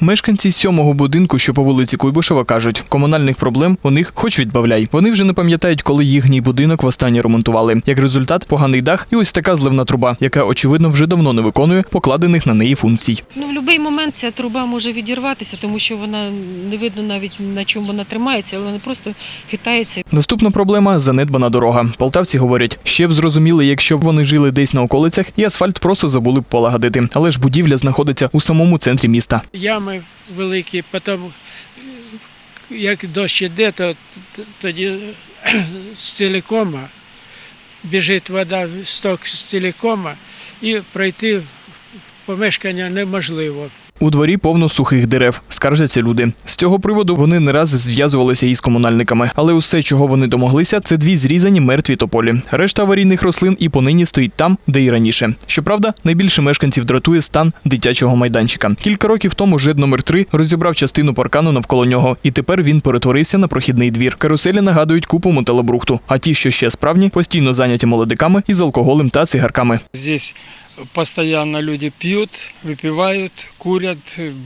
Мешканці сьомого будинку, що по вулиці Куйбишева, кажуть, комунальних проблем у них хоч відбавляй. Вони вже не пам'ятають, коли їхній будинок востаннє ремонтували. Як результат, поганий дах і ось така зливна труба, яка очевидно вже давно не виконує покладених на неї функцій. Ну, в будь-який момент ця труба може відірватися, тому що вона не видно навіть на чому вона тримається, але вона просто хитається. Наступна проблема занедбана дорога. Полтавці говорять, ще б зрозуміли, якщо б вони жили десь на околицях, і асфальт просто забули б полагодити. Але ж будівля знаходиться у самому центрі міста. Ями великі, потім як дощ іде, то тоді з цілікома біжить вода в сток з цілікома і пройти помешкання неможливо. У дворі повно сухих дерев, скаржаться люди. З цього приводу вони не раз зв'язувалися із комунальниками, але усе, чого вони домоглися, це дві зрізані мертві тополі. Решта аварійних рослин і понині стоїть там, де і раніше. Щоправда, найбільше мешканців дратує стан дитячого майданчика. Кілька років тому ЖЕД номер 3 розібрав частину паркану навколо нього, і тепер він перетворився на прохідний двір. Каруселі нагадують купу металобрухту, а ті, що ще справні, постійно зайняті молодиками із алкоголем та цигарками. Здесь постоянно люди пьют, выпивают, курят,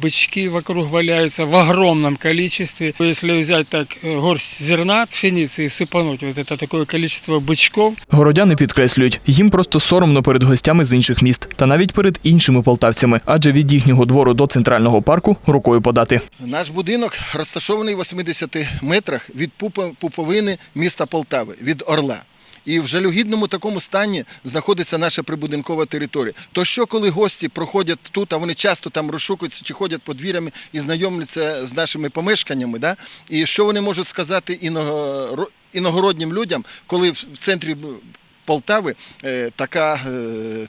бычки вокруг валяются в огромном количестве. Если взять так э, горсть зерна, пшеницы и сыпануть вот это такое количество бычков, Городяни підкреслюють, їм просто соромно перед гостями з інших міст та навіть перед іншими полтавцями, адже від їхнього двору до центрального парку рукою подати. Наш будинок розташований в 80 метрах від пупа- пуповини міста Полтави, від Орла. І в жалюгідному такому стані знаходиться наша прибудинкова територія. То що, коли гості проходять тут, а вони часто там розшукуються чи ходять подвір'ями і знайомляться з нашими помешканнями, да? і що вони можуть сказати іногородним людям, коли в центрі Полтави е, така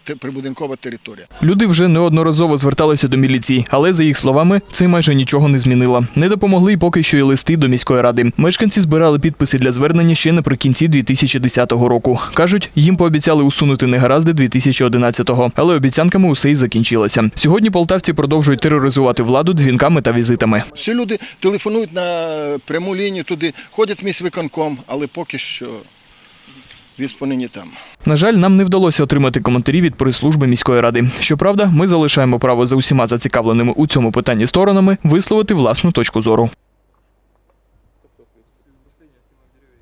е, прибудинкова територія? Люди вже неодноразово зверталися до міліції, але за їх словами, це майже нічого не змінило. Не допомогли й поки що і листи до міської ради. Мешканці збирали підписи для звернення ще наприкінці 2010 року. кажуть, їм пообіцяли усунути негаразди 2011-го, але обіцянками усе й закінчилося. Сьогодні полтавці продовжують тероризувати владу дзвінками та візитами. Всі люди телефонують на пряму лінію туди, ходять в міськвиконком, але поки що понині там. На жаль, нам не вдалося отримати коментарі від прес-служби міської ради. Щоправда, ми залишаємо право за усіма зацікавленими у цьому питанні сторонами висловити власну точку зору.